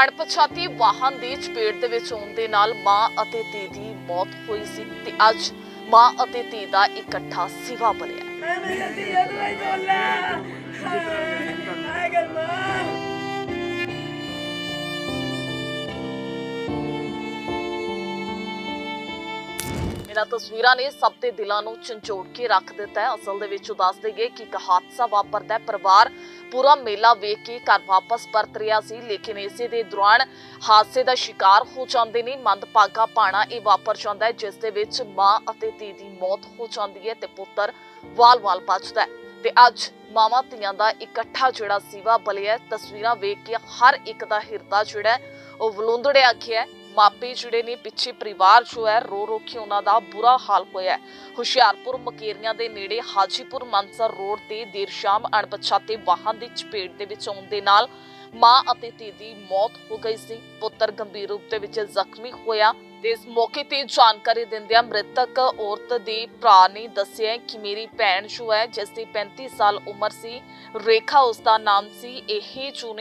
ਅਣਪਛਾਤੀ ਵਾਹਨ ਦੀ ਚਪੇਟ ਦੇ ਵਿੱਚ ਆਉਣ ਦੇ ਨਾਲ ਮਾਂ ਅਤੇ ਧੀ ਦੀ ਮੌਤ ਹੋਈ ਸੀ ਤੇ ਅੱਜ ਮਾਂ ਅਤੇ ਧੀ ਦਾ ਇਕੱਠਾ ਸਿਵਾ ਬਣਿਆ ਇਹਨਾਂ ਤਸਵੀਰਾਂ ਨੇ ਸਭ ਦੇ ਦਿਲਾਂ ਨੂੰ ਝੰਜੋੜ ਕੇ ਰੱਖ ਦਿੱਤਾ ਹੈ। ਅਸਲ ਦੇ ਵਿੱਚ ਉਹ ਦੱਸ ਦੇਈਏ ਕਿ ਇੱਕ ਹਾਦਸਾ ਵਾਪਰਦਾ ਹੈ। ਪਰਿਵਾਰ ਪੂਰਾ ਮੇਲਾ ਵੇਖ ਕੇ ਘਰ ਵਾਪਸ ਪਰਤ ਰਿਹਾ ਸੀ, ਲੇਕਿਨ ਇਸੇ ਦੇ ਦੌਰਾਨ ਹਾਦਸੇ ਦਾ ਸ਼ਿਕਾਰ ਹੋ ਜਾਂਦੇ ਨੇ, ਮੰਦਭਾਗਾ ਪਾਣਾ ਇਹ ਵਾਪਰ ਜਾਂਦਾ ਹੈ, ਜਿਸ ਦੇ ਵਿੱਚ ਮਾਂ ਅਤੇ ਧੀ ਦੀ ਮੌਤ ਹੋ ਜਾਂਦੀ ਹੈ ਤੇ ਪੁੱਤਰ ਵਾਲ-ਵਾਲ ਬਚਦਾ ਹੈ। ਤੇ ਅੱਜ ਮਾਵਾਂ ਧੀਆਂ ਦਾ ਇਕੱਠਾ ਜਿਹੜਾ ਸੀਵਾ ਬਲਿਆ ਤਸਵੀਰਾਂ ਵੇਖ ਕੇ ਹਰ ਇੱਕ ਦਾ ਹਿਰਦਾ ਜਿਹੜਾ ਉਹ ਵਲੁੰਦੜਿਆ ਗਿਆ ਮਾਪੇ ਜਿਹੜੇ ਨੇ ਪਿੱਛੇ ਪਰਿਵਾਰ ਜੋ ਹੈ, ਰੋ ਰੋ ਕੇ ਉਹਨਾਂ ਦਾ ਬੁਰਾ ਹਾਲ ਹੋਇਆ ਹੈ। ਹੁਸ਼ਿਆਰਪੁਰ ਮਕੇਰੀਆਂ ਦੇ ਨੇੜੇ ਹਾਜੀਪੁਰ ਮਾਨਸਰ ਰੋਡ ਤੇ ਦੇਰ ਸ਼ਾਮ ਅਣਪਛਾਤੇ ਵਾਹਨ ਦੀ ਚਪੇਟ ਦੇ ਵਿੱਚ ਆਉਣ ਦੇ ਨਾਲ ਮਾਂ ਅਤੇ ਧੀ ਦੀ ਮੌਤ ਹੋ ਗਈ ਸੀ। ਪੁੱਤਰ ਗੰਭੀਰ ਰੂਪ ਦੇ ਵਿੱਚ ਜ਼ਖਮੀ ਹੋਇਆ। ਤੇ ਇਸ ਮੌਕੇ ਤੇ ਜਾਣਕਾਰੀ ਦਿੰਦਿਆਂ ਮ੍ਰਿਤਕ ਔਰਤ ਦੇ ਭਰਾ ਨੇ ਦੱਸਿਆ ਕਿ ਮੇਰੀ ਭੈਣ ਜੋ ਹੈ, ਜਿਸ ਦੀ 35 ਸਾਲ ਉਮਰ ਸੀ, ਰੇਖਾ ਉਸ ਦਾ ਨਾਮ ਸੀ। ਇਹ ਜੋ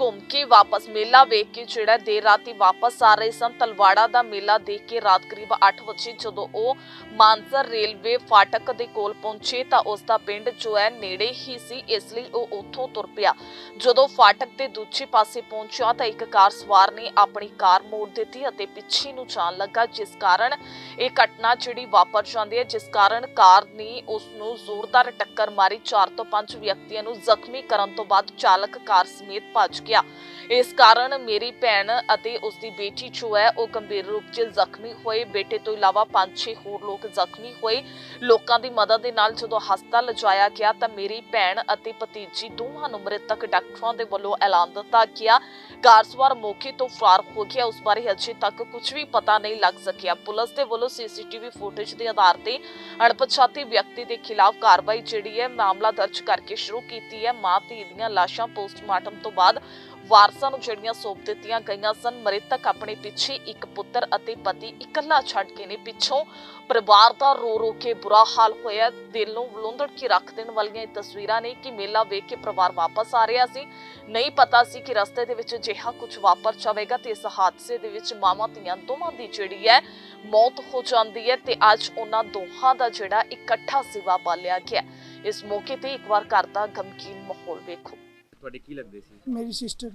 ਘੁੰਮ ਕੇ ਵਾਪਸ ਮੇਲਾ ਵੇਖ ਕੇ ਜਿਹੜਾ ਦੇਰ ਰਾਤੀ ਵਾਪਸ ਆ ਰਹੇ ਸਨ। ਤਲਵਾੜਾ ਦਾ ਮੇਲਾ ਦੇਖ ਕੇ ਰਾਤ ਕਰੀਬ 8 ਵਜੇ ਜਦੋਂ ਉਹ ਮਾਨਸਰ ਰੇਲਵੇ ਫਾਟਕ ਦੇ ਕੋਲ ਪਹੁੰਚੇ ਤਾਂ ਉਸ ਦਾ ਪਿੰਡ ਜੋ ਹੈ, ਨੇੜੇ ਹੀ ਸੀ, ਇਸ ਲਈ ਉਹ ਉੱਥੋਂ ਤੁਰ ਪਿਆ। ਜਦੋਂ ਫਾਟਕ ਦੇ ਦੂਜੇ ਪਾਸੇ ਪਹੁੰਚਿਆ ਤਾਂ ਇੱਕ ਕਾਰ ਸਵਾਰ ਨੇ ਆਪਣੀ ਕਾਰ ਮੋੜ ਦਿੱਤੀ ਅਤੇ ਪਿੱਛੇ ਨੂੰ ਜਾਣ ਲੱਗਾ, ਜਿਸ ਕਾਰਨ ਇਹ ਘਟਨਾ ਜਿਹੜੀ ਵਾਪਰ ਜਾਂਦੀ ਹੈ, ਜਿਸ ਕਾਰਨ ਕਾਰ ਨੇ ਉਸ ਨੂੰ ਜ਼ੋਰਦਾਰ ਟੱਕਰ ਮਾਰੀ। 4 ਤੋਂ 5 ਵਿਅਕਤੀਆਂ ਨੂੰ ਜ਼ਖਮੀ ਕਰਨ ਤੋਂ ਬਾਅਦ ਚਾਲਕ ਕਾਰ ਸਮੇਤ ਭੱਜ ਗਿਆ। ਇਸ ਕਾਰਨ ਮੇਰੀ ਭੈਣ ਅਤੇ ਉਸ ਦੀ ਬੇਟੀ ਜੋ ਹੈ, ਉਹ ਗੰਭੀਰ ਰੂਪ 'ਚ ਜ਼ਖਮੀ ਹੋਏ। ਬੇਟੇ ਤੋਂ ਇਲਾਵਾ 5-6 ਹੋਰ ਲੋਕ ਜ਼ਖਮੀ ਹੋਏ। ਲੋਕਾਂ ਦੀ ਮਦਦ ਦੇ ਨਾਲ ਜਦੋਂ ਹਸਪਤਾਲ ਲਿਜਾਇਆ ਗਿਆ, ਤਾਂ ਮੇਰੀ ਭੈਣ ਅਤੇ ਭਤੀਜੀ ਦੋਵਾਂ ਨੂੰ ਮ੍ਰਿਤਕ ਡਾਕਟਰਾਂ ਦੇ ਵੱਲੋਂ ਐਲਾਨ ਦਿੱਤਾ ਗਿਆ। ਕਾਰ ਸਵਾਰ ਮੌਕੇ ਤੋਂ ਫਰਾਰ ਹੋ ਗਿਆ। ਉਸ ਬਾਰੇ ਅਜੇ ਤੱਕ ਕੁਝ ਵੀ ਪਤਾ ਨਹੀਂ ਲੱਗ ਸਕਿਆ। ਪੁਲਿਸ ਦੇ ਵੱਲੋਂ ਸੀਸੀਟੀਵੀ ਫੁਟੇਜ ਦੇ ਆਧਾਰ ਤੇ ਅਣਪਛਾਤੇ ਵਿਅਕਤੀ ਦੇ ਖਿਲਾਫ ਕਾਰਵਾਈ ਜਿਹੜੀ ਹੈ, ਮਾਮਲਾ ਦਰਜ ਕਰਕੇ ਸ਼ੁਰੂ ਕੀਤੀ ਹੈ। ਮਾਂ ਧੀ ਦੀਆਂ ਲਾਸ਼ਾਂ ਪੋਸਟਮਾਰਟਮ ਤੋਂ ਬਾਅਦ ਵਾਰਸਾਂ ਨੂੰ ਜਿਹੜੀਆਂ ਸੌਂਪ ਦਿੱਤੀਆਂ ਗਈਆਂ ਸਨ, ਮ੍ਰਿਤਕ ਆਪਣੇ ਪਿੱਛੇ ਇੱਕ ਪੁੱਤਰ ਅਤੇ ਪਤੀ ਇਕੱਲਾ ਛੱਡ ਕੇ ਨੇ ਪਿੱਛੋਂ ਪਰਿਵਾਰ ਦਾ ਰੋ ਰੋ ਕੇ ਬੁਰਾ ਹਾਲ ਹੋਇਆ। ਦਿਲ ਨੂੰ ਵਲੁੰਦੜ ਕੇ ਰੱਖ ਦੇਣ ਵਾਲੀਆਂ ਇਹ ਤਸਵੀਰਾਂ ਨੇ ਕਿ ਮੇਲਾ ਵੇਖ ਕੇ ਪਰਿਵਾਰ ਵਾਪਸ ਆ ਰਿਹਾ ਸੀ। ਨਹੀਂ ਪਤਾ ਸੀ ਕਿ ਰਸਤੇ ਦੇ ਵਿੱਚ ਅਜਿਹਾ ਕੁਝ ਵਾਪਰ ਜਾਵੇਗਾ ਤੇ ਇਸ ਹਾਦਸੇ ਦੇ ਵਿੱਚ ਮਾਵਾਂ ਧੀਆਂ ਦੋਵਾਂ ਦੀ ਜਿਹੜੀ ਹੈ ਮੌਤ ਹੋ ਜਾਂਦੀ ਹੈ ਤੇ ਅੱਜ ਉਹਨਾਂ ਦੋਹਾਂ ਦਾ ਜਿਹੜਾ ਇਕੱਠਾ ਸਿਵਾ ਪਾਲਿਆ ਗਿਆ। ਇਸ ਮੌਕੇ ਤੇ ਇੱਕ ਵਾਰ ਘਰ ਦਾ ਗਮਕੀਨ ਮਾਹੌਲ ਵੇਖੋ। ਤੁਹਾਡੇ ਕੀ ਲੱਗਦੇ ਸੀ? ਮੇਰੀ ਸਿਸਟਰ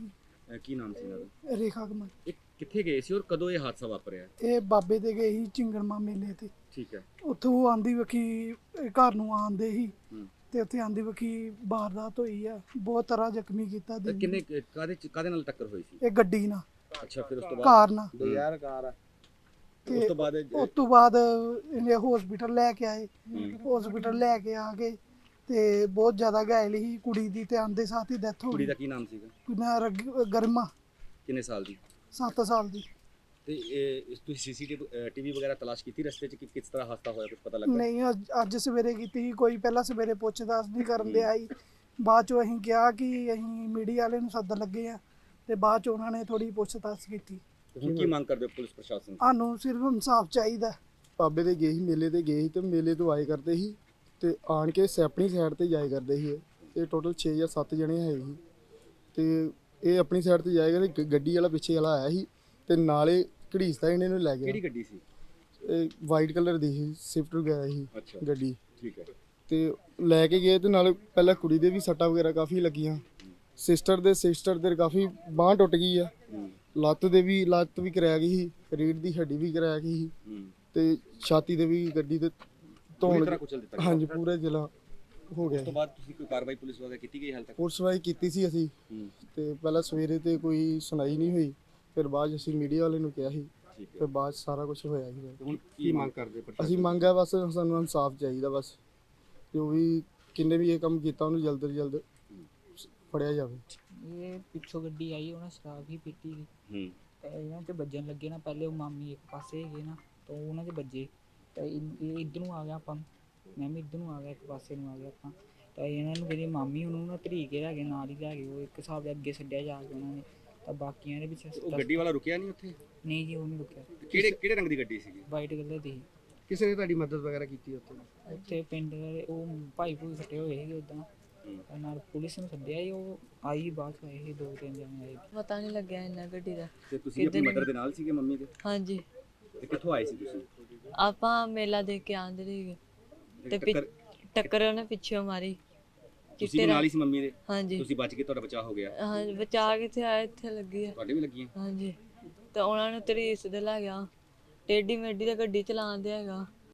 ਅਹ ਕੀ ਨਾਮ ਸੀ ਇਹਨਾਂ ਦਾ? ਰੇਖਾ ਕਮਲ ਇਹ ਕਿੱਥੇ ਗਏ ਸੀ ਔਰ ਕਦੋਂ ਇਹ ਹਾਦਸਾ ਵਾਪਰਿਆ? ਇਹ ਬਾਬੇ ਦੇ ਗਏ ਸੀ ਚਿੰਗੜਮਾ ਮੇਲੇ ਤੇ। ਠੀਕ ਹੈ। ਉੱਥੋਂ ਉਹ ਆਂਦੀ ਵਕੀ ਘਰ ਨੂੰ ਆਂਦੇ ਸੀ ਹੂੰ। ਤੇ ਉੱਥੇ ਆਂਦੀ ਵਕੀ ਵਾਰਦਾਤ ਹੋਈ ਆ ਬਹੁਤ ਤਰ੍ਹਾਂ ਜ਼ਖਮੀ ਕੀਤਾ ਤਾਂ ਦਿਨ ਕਿੰਨੇ ਕਾਦੇ ਕਾਦੇ ਨਾਲ ਟੱਕਰ ਹੋਈ ਸੀ? ਇਹ ਗੱਡੀ ਨਾਲ। ਅੱਛਾ ਫਿਰ ਉਸ ਤੋਂ ਬਾਅਦ? ਕਾਰ ਨਾਲ। ਦੋ ਯਾਰ ਕਾਰ ਆ। ਉਸ ਤੋਂ ਬਾਅਦ ਇਹ- ਉਸ ਤੋਂ ਬਾਅਦ ਇਹਨੇ ਹਸਪੀਟਲ ਲੈ ਕੇ ਆਏ। ਹੂੰ। ਹਸਪੀਟਲ ਲੈ ਕੇ ਆ ਕੇ ਤੇ ਬਹੁਤ ਜ਼ਿਆਦਾ ਘਾਇਲ ਸੀ ਕੁੜੀ ਦੀ ਤੇ ਆਂਦੇ ਸਾਥ ਹੀ ਡੈਥ ਹੋ ਕੁੜੀ ਗਈ। ਦਾ ਕੀ ਨਾਮ ਸੀਗਾ? ਕੁਨਾ ਗਰਮਾ। ਕਿੰਨੇ ਸਾਲ ਦੀ? 7 ਸਾਲ ਦੀ। ਤੇ ਇਹ ਇਸ ਤੁਸੀਂ ਸੀਸੀਟੀਵੀ ਟੀਵੀ ਵਗੈਰਾ ਤਲਾਸ਼ ਕੀਤੀ ਰਸਤੇ 'ਚ? ਕਿ ਕਿਸ ਤਰ੍ਹਾਂ ਹਾਦਸਾ ਹੋਇਆ ਕੁਝ ਪਤਾ ਲੱਗਾ? ਨਹੀਂ ਅੱਜ- ਅੱਜ ਸਵੇਰੇ ਕੀਤੀ ਸੀ ਕੋਈ ਪਹਿਲਾਂ ਸਵੇਰੇ ਪੁੱਛਦਾਸ ਨਹੀਂ ਕਰਨ ਦੇ ਆਈ ਬਾਅਦ ਚੋਂ ਅਸੀਂ ਕਿਹਾ ਕਿ ਅਸੀਂ ਮੀਡੀਆ ਵਾਲੇ ਨੂੰ ਸੱਦਣ ਲੱਗੇ ਆ ਤੇ ਬਾਅਦ ਚ ਉਹਨਾਂ ਨੇ ਥੋੜੀ ਪੁੱਛਤਾਛ ਕੀਤੀ। ਤੇ ਹੁਣ ਕੀ ਮੰਗ ਕਰਦੇ ਹੋ ਪੁਲਿਸ ਪ੍ਰਸ਼ਾਸਨ ਤੋਂ? ਸਾਨੂੰ ਸਿਰਫ ਇਨਸਾਫ ਚਾਹੀਦਾ। ਬਾਬੇ ਦੇ ਗਏ ਸੀ ਮੇਲੇ ਤੇ ਗਏ ਸੀ ਤੇ ਮੇਲੇ ਤੋਂ ਆਏ ਕਰਦੇ ਸੀ। ਤੇ ਆਣ ਕੇ ਆਪਣੀ ਸਾਈਡ ਤੇ ਜਾਏ ਕਰਦੇ ਸੀ ਇਹ। ਇਹ ਟੋਟਲ 6 ਜਾਂ 7 ਜਣੇ ਹੈ ਸੀ। ਤੇ ਇਹ ਆਪਣੀ ਸਾਈਡ ਤੇ ਤੇ ਗ- ਗੱਡੀ ਵਾਲਾ ਪਿੱਛੇ ਵਾਲਾ ਆਇਆ ਸੀ ਤੇ ਨਾਲੇ ਘੜੀਸਦਾ ਇਹਨੇ ਨੂੰ ਲੈ ਕਿਹੜੀ ਗਿਆ ਗੱਡੀ ਸੀ? ਇਹ ਵਾਈਟ ਕਲਰ ਦੀ ਸੀ ਸਵਿਫਟ ਵਗੈਰਾ ਸੀ ਅੱਛਾ। ਗੱਡੀ। ਠੀਕ ਹੈ। ਤੇ ਲੈ ਕੇ ਗਏ ਤੇ ਨਾਲੇ ਪਹਿਲਾਂ ਕੁੜੀ ਦੇ ਵੀ ਸੱਟਾਂ ਵਗੈਰਾ ਕਾਫੀ ਲੱਗੀਆਂ। ਸਿਸਟਰ ਦੇ ਸਿਸਟਰ ਦੇ ਕਾਫੀ ਬਾਂਹ ਟੁੱਟ ਗਈ ਆ। ਹੂੰ। ਲੱਤ ਦੇ ਵੀ ਲੱਤ ਵੀ ਕਰਾਇਆ ਗਈ ਸੀ ਰੀੜ ਦੀ ਹੱਡੀ ਵੀ ਕਰਾਇਆ ਗਈ ਸੀ। ਹੂੰ। ਤੇ ਛਾਤੀ ਦੇ ਵੀ ਗੱਡੀ ਦੇ ਧੌਣ ਤਰ੍ਹਾਂ ਕੁਚਲ ਦਿੱਤਾ ਗਿਆ। ਹਾਂਜੀ ਪੂਰਾ ਜ਼ਿਲ੍ਹਾ ਹੋ ਗਿਆ ਉਸ ਤੋਂ ਬਾਅਦ ਤੁਸੀਂ ਕੋਈ ਕਾਰਵਾਈ ਪੁਲਿਸ ਵਗੈਰਾ ਕੀਤੀ ਗਈ ਹਾਲ ਤੱਕ? ਪੁਲਿਸ ਵਾਈ ਕੀਤੀ ਸੀ ਅਸੀਂ। ਹੂੰ। ਤੇ ਪਹਿਲਾਂ ਸਵੇਰੇ ਤੇ ਕੋਈ ਸੁਣਾਈ ਨਹੀਂ ਹੋਈ। ਫਿਰ ਬਾਅਦ 'ਚ ਅਸੀਂ ਮੀਡੀਆ ਵਾਲੇ ਨੂੰ ਕਿਹਾ ਸੀ। ਠੀਕ ਹੈ। ਫਿਰ ਬਾਅਦ 'ਚ ਸਾਰਾ ਕੁਝ ਹੋਇਆ ਸੀ ਤੇ ਹੁਣ ਕੀ ਮੰਗ ਕਰਦੇ ਅਸੀਂ ਮੰਗਿਆ ਬਸ ਸਾਨੂੰ ਇਨਸਾਫ ਚਾਹੀਦਾ ਬਸ। ਜੋ ਵੀ ਕਿੰਨੇ ਵੀ ਇਹ ਕੰਮ ਕੀਤਾ ਉਹਨੂੰ ਜਲਦ ਤੋਂ ਜਲਦ ਫੜਿਆ ਜਾਵੇ। ਇਹ ਪਿੱਛੋਂ ਗੱਡੀ ਆਈ ਉਹਨਾਂ ਸ਼ਰਾਬ ਹੀ ਪੀਤੀ। ਸੀ ਹੂੰ। ਤੇ ਇਹਨਾਂ 'ਚ ਵੱਜਣ ਲੱਗੇ ਨਾ ਪਹਿਲੇ ਉਹ ਮਾਮੀ ਇੱਕ ਪਾਸੇ ਹੈਗੇ ਨਾ ਤਾਂ ਉਹ ਉਹਨਾਂ 'ਚ ਵੱਜੇ। ਤਾਂ ਇਹ ਇੱਧਰ ਨੂੰ ਆ ਗਿਆ ਆਪਾਂ ਮੈਂ ਵੀ ਇੱਧਰ ਨੂੰ ਆ ਗਿਆ ਇੱਕ ਪਾਸੇ ਨੂੰ ਆ ਗਿਆ ਆਪਾਂ। ਤਾਂ ਇਹਨਾਂ ਨੂੰ ਜਿਹੜੀ ਮਾਮੀ ਉਹਨੂੰ ਨਾ ਤਰੀਕੇ ਲੈ ਗਏ ਨਾਲ ਹੀ ਲੈ ਗਏ ਉਹ ਇੱਕ ਹਿਸਾਬ ਦੇ ਅੱਗੇ ਛੱਡਿਆ ਜਾ ਕੇ ਉਹਨਾਂ ਨੇ। ਤਾਂ ਬਾਕੀਆਂ ਦੇ ਵਿੱਚ ਉਹ ਗੱਡੀ ਵਾਲਾ ਰੁਕਿਆ ਨਹੀਂ ਉੱਥੇ? ਨਹੀਂ ਜੀ ਉਹ ਨਹੀਂ ਰੁਕਿਆ। ਕਿਹੜੇ ਕਿਹੜੇ ਰੰਗ ਦੀ ਗੱਡੀ ਸੀਗੀ? ਵਾਈਟ ਕਲਰ ਦੀ। ਸੀ। ਕਿਸੇ ਨੇ ਤੁਹਾਡੀ ਮਦਦ ਵਗੈਰਾ ਕੀਤੀ ਉੱਥੇ? ਉੱਥੇ ਪਿੰਡ ਦੇ ਉਹ ਭਾਈ ਭੂਈ ਇਕੱਠੇ ਹੋਏ ਸੀਗੇ ਉਦਾਂ। ਨਾਲ ਪੁਲਿਸ ਨੂੰ ਸੱਦਿਆ ਸੀ ਉਹ ਆਈ ਬਾਅਦ ਚ ਆਏ ਸੀ ਦੋ ਤਿੰਨ ਜਣੇ ਆਏ। ਪਤਾ ਨਹੀਂ ਲੱਗਿਆ ਇੰਨਾ ਗੱਡੀ ਦਾ। ਤੇ ਤੁਸੀਂ ਆਪਣੀ ਮਦਰ ਦੇ ਨਾਲ ਸੀਗੇ ਮੰਮੀ ਦੇ? ਹਾਂਜੀ। ਤੇ ਕਿੱਥੋਂ ਆਏ ਸੀ ਤੁਸੀਂ? ਆਪਾਂ ਮੇਲਾ ਦੇਖ ਕੇ ਆਂਦੇ ਸੀਗੇ ਤੇ ਪਿ- ਟੱਕਰ ਟੱਕਰ ਉਹਨੇ ਪਿੱਛੋਂ ਮਾਰੀ। ਤੁਸੀਂ ਵੀ ਨਾਲ ਹੀ ਸੀ ਮੰਮੀ ਦੇ? ਹਾਂਜੀ। ਤੁਸੀਂ ਬਚ ਕੇ ਤੁਹਾਡਾ ਬਚਾਅ ਹੋ ਗਿਆ। ਹਾਂ ਬਚਾ ਕਿੱਥੇ ਆਇਆ ਇੱਥੇ ਲੱਗੀ ਆ। ਤੁਹਾਡੇ ਵੀ ਲੱਗੀਆਂ। ਹਾਂਜੀ। ਤੇ ਉਹਨਾਂ ਨੂੰ ਤਰੀਸ ਦੇ ਲੈ ਗਿਆ ਟੇਡੀ ਮੇਡੀ ਦਾ ਗੱਡੀ ਚਲਾਉਂਦੇ ਹੈਗਾ।